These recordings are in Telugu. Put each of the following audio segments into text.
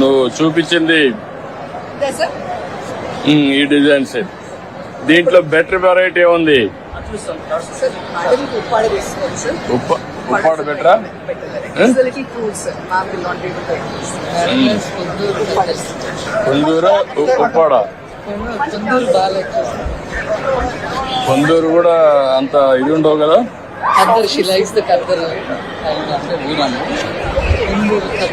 నువ్వు చూపించింది ఈ డిజైన్ సెట్ దీంట్లో బెటర్ వెరైటీ ఉంది ఉప్పాడ బెటరా కొందూరు ఉప్పాడ కొందరు కూడా అంత ఇది ఉండవు కదా? Khaddar she likes the khaddar అంటే విమానం కొందరు ఖద్దర్ అని శ్రీకాకుళం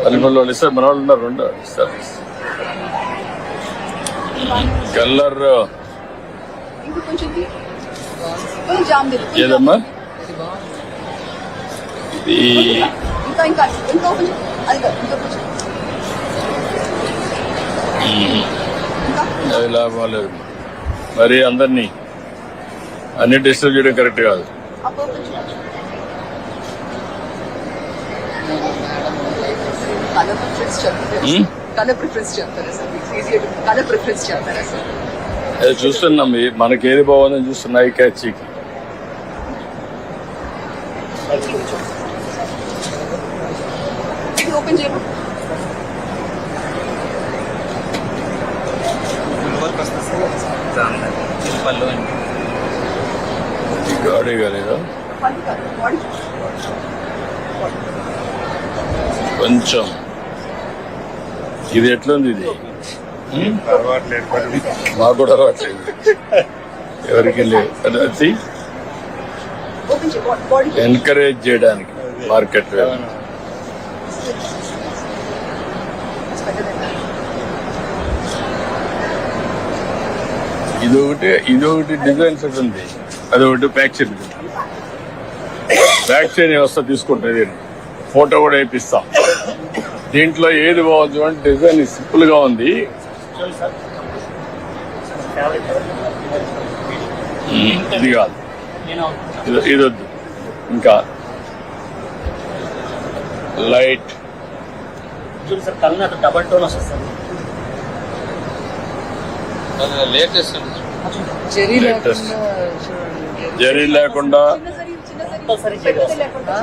తెలుగు వాళ్ళు ఇస్తారు మన వాళ్ళు ఉన్నారు రెండు ఇస్తారు కలర్ ఏదమ్మా ఇది అది లాభం లేదు. మరి అందరినీ అన్ని డిస్టర్బ్ చేయడం కరెక్ట్ కాదు ఆ purple చూడండి. కలర్ ప్రిఫరెన్స్ చెప్తారా Hmm? కలర్ ప్రిఫరెన్స్ చెప్తారా సార్ ఈజీ కలర్ ప్రిఫరెన్స్ చెప్తారా సార్ అది చూస్తున్నాం. మనకి ఏది బాగుందని చూస్తున్నాయి క్యాచీకి ఇది ఓపెన్ చేయమా? పళ్ళు గాడి కాలేదా కొంచెం. ఇది ఎట్లుంది ఇది? మాకు కూడా అలవాట్లేదు. ఎవరికి లేదు అది- చేయడానికి మార్కెట్ ఇది ఒకటి ఇది ఒకటి డిజైన్ సెట్ ఉంది. అది ఒకటి ప్యాక్ చేయండి ప్యాక్ చేయని వ్యవస్థ తీసుకుంటుంది ఫోటో కూడా వేపిస్తాం. దీంట్లో ఏది బాగుంది అంటే డిజైన్ సింపుల్గా ఉంది. ఉమ్, ఇది కాదు. ఇది ఇది వద్దు. ఇంకా లైట్. డబల్ టోన్ వస్తుంది. సార్ లేటెస్ట్ జెరీ. లేకుండా చూడండి జరీ లేకుండా చిన్న సరి చిన్న సరి కంపల్సరీ పెద్దది లేకుండా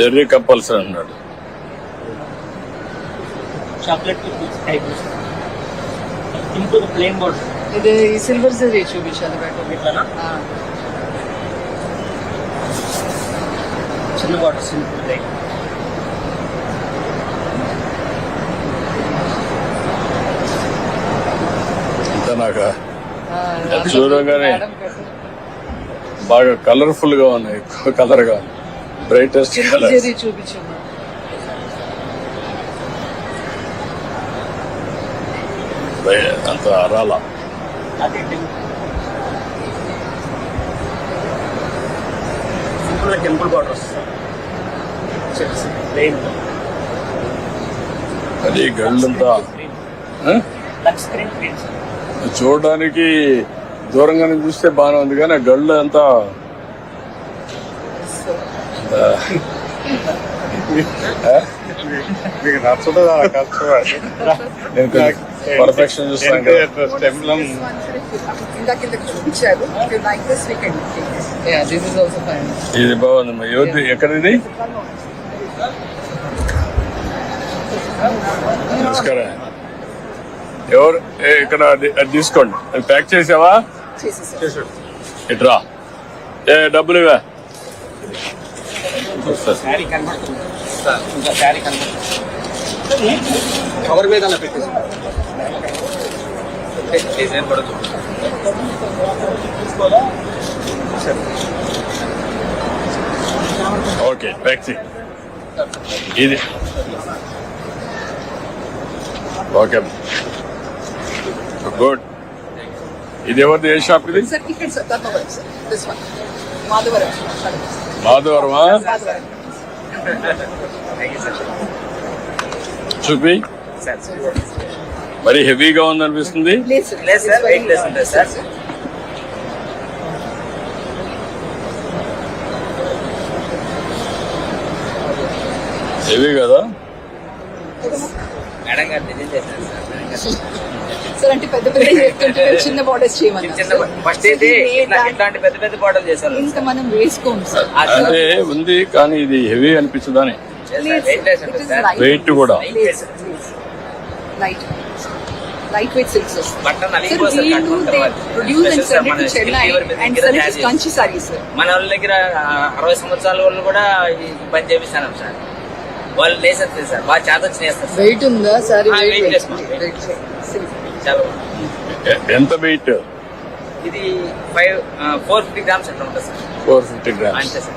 జరీ కంపల్సరీ అన్నాడు. Chocolate type simple plain board ఇది సిల్వర్ జరీ చూపించాలి ఇట్లానా చిన్న బాటిల్ సింపుల్ అది చూడగానే బాగా కలర్ఫుల్గా ఉన్నాయి కలర్గా బ్రైటెస్ట్ కలర్ జరీ అంత రాల. అది టెంపుల్ గళ్ళంతా చూడడానికి దూరంగా చూస్తే బాగానే ఉంది కానీ ఆ గళ్ళు అంతా? మీకు నచ్చదు అలా ఖర్చు నేను పర్ఫెక్షన్ ఫైన్ ఇది బాగుందమ్మా ఎవరిది? ఎక్కడిది? నమస్కారం. ఎవరు? ఏ, ఇక్కడ అది తీసుకోండి. అది ప్యాక్ చేసావా? ఇట్రా. ఏ డబ్బులు ఇవా శారీ కనబడుతుంది ఇంకా శారీ కనుక కవర్ మీద పెట్టేసి డిజైన్ కూడా ఓకే ట్యాక్సీ ఇది. ఓకే. గుడ్. ఇది ఎవరిది? ఏ షాప్ ఇది? మాధవరమా మాధవరం చూపి మరి హెవీగా ఉందనిపిస్తుంది. హెవీ కదా? సార్ అంటే పెద్ద పెద్ద చెప్తుంటే చిన్న బార్డర్స్ చేయమన్నారు. చిన్న ఫస్ట్ అయితే ఇట్లా- ఇట్లాంటి పెద్ద పెద్ద బాటలు చేశారు. ఇంకా మనం వేసుకోము సార్. అంటే ఉంది కానీ ఇది హెవీ అనిపించదని వెయిట్ కూడా. లైట్ లైట్ వెయిట్ సిల్క్స్ వస్తాయి కంచి సారీస్ మన వాళ్ళ దగ్గర అరవై సంవత్సరాల వాళ్ళు కూడా పని చేపిస్తాను సార్. వాళ్ళు లేసేస్తారు సార్. బాగా చేత వచ్చి వెయిట్ ఉందా? సారీ ఎంత వెయిట్ ఇది ఫైవ్ ఫోర్ ఫిఫ్టీ గ్రామ్స్ ఎట్లా ఉంటుంది సార్. ఫోర్ ఫిఫ్టీ గ్రామ్స్ అంతే సార్.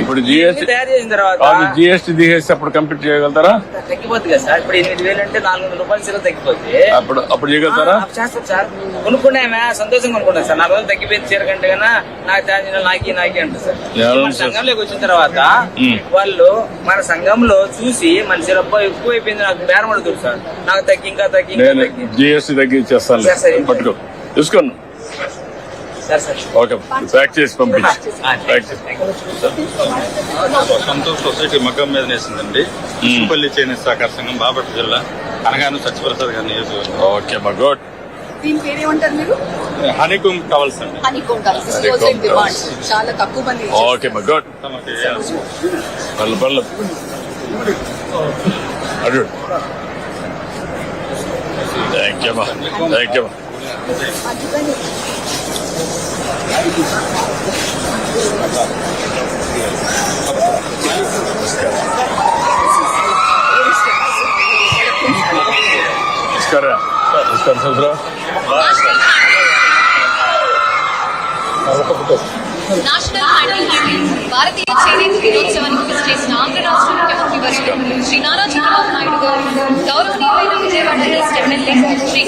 ఇప్పుడు జిఎస్టీ తయారు చేసిన తర్వాత జిఎస్టీ తీసేసి అప్పుడు కంప్లీట్ చేయగలుగుతారా? తగ్గిపోతుంది కదా సార్. ఇప్పుడు ఎనిమిది వేలు అంటే నాలుగు వందల రూపాయలు సీర తగ్గిపోతే అప్పుడు అప్పుడు చేయగలుగుతారా? ఆ, చేస్తాం సార్. కొనుక్కున్నామే సంతోషంగా కొనుక్కున్నాం సార్. నాలుగు రోజులు తగ్గిపోయింది చీర కంటే కన్నా నాకు ఛార్జీలు నాకి నాకి అంటారు సార్. ఎవరు మన సార్? సంఘంలోకి వచ్చిన తర్వాత. వాళ్ళు మన సంఘంలో చూసి మన చీరప్ప ఎక్కువ అయిపోయింది నాకు బేరం అడుగుతారు సార్. నాకు తగ్గి ఇంకా తగ్గి ఇంకా నేను తగ్గి. జిఎస్టీ తగ్గించేస్తాను సరే, సరే. పట్టుకో. సార్ ఓకే ప్యాక్ చేసి పంపించి. ఆ, ప్యాక్ చేసి సంతోష్ సొసైటీ మగ్గం మీద నేసిందండి. ఉప్పుపల్లి చేనేత సహకార సంఘం బాపట్ల జిల్లా. అనగాను సత్యప్రసాద్ గారి నియోజకవర్గం. ఓకే మా గుడ్ దీని పేరు ఏమంటారు మీరు? హనీకుంగ్ టవల్స్ అండి. చాలా తక్కువ మంది ఓకే మా గుడ్ తమకి పళ్ళు పళ్ళు అడు. థ్యాంక్ యూ థ్యాంక్ యూ నమస్కారం నమస్కారం సోదరా నేషనల్ హ్యాండిల్ భారతీయ చేనేత దినోత్సవానికి విచ్చేసిన చేసిన ఆంధ్ర రాష్ట్ర ముఖ్యమంత్రి వర్యులు శ్రీ నారా చంద్రబాబు నాయుడు గారు గౌరవనీయులైన విజయవాడ ఈస్ట్ ఎమ్మెల్యే శ్రీ